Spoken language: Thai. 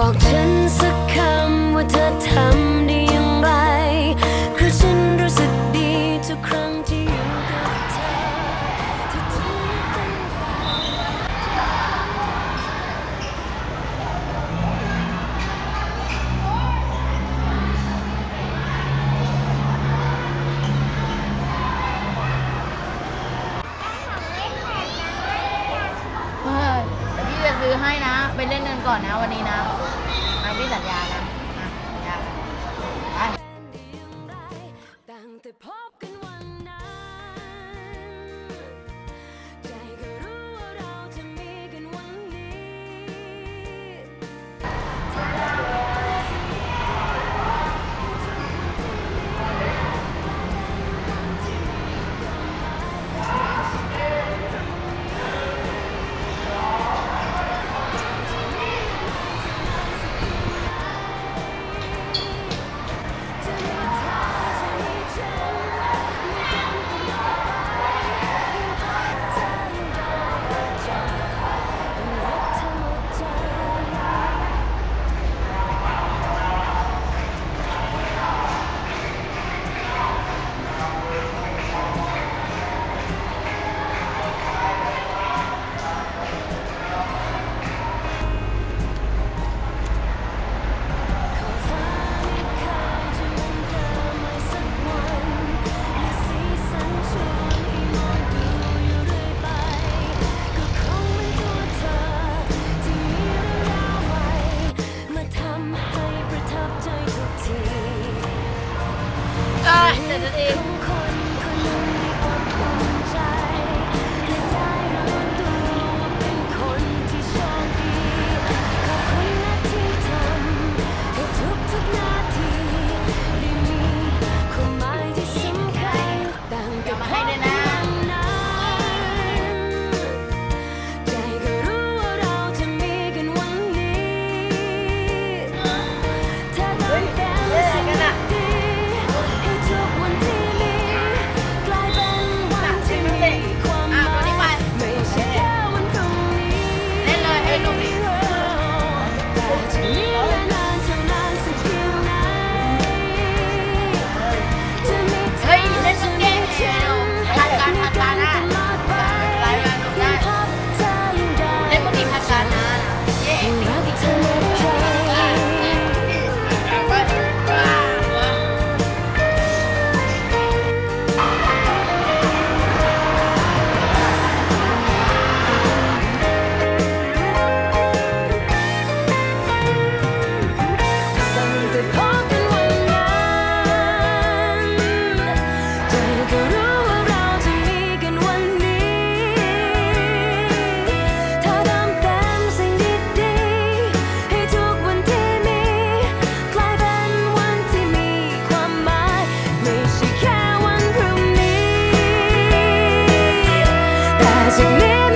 บอกฉันสักคำว่าเธอทำได้อย่างไรเพราะฉันรู้สึกดีทุกครั้งที่อยู่กับเธอที่เธอเป็นเฮ้ยพี่จะซื้อให้นะ ไปเล่นกันก่อนนะวันนี้นะ Saturday. So me.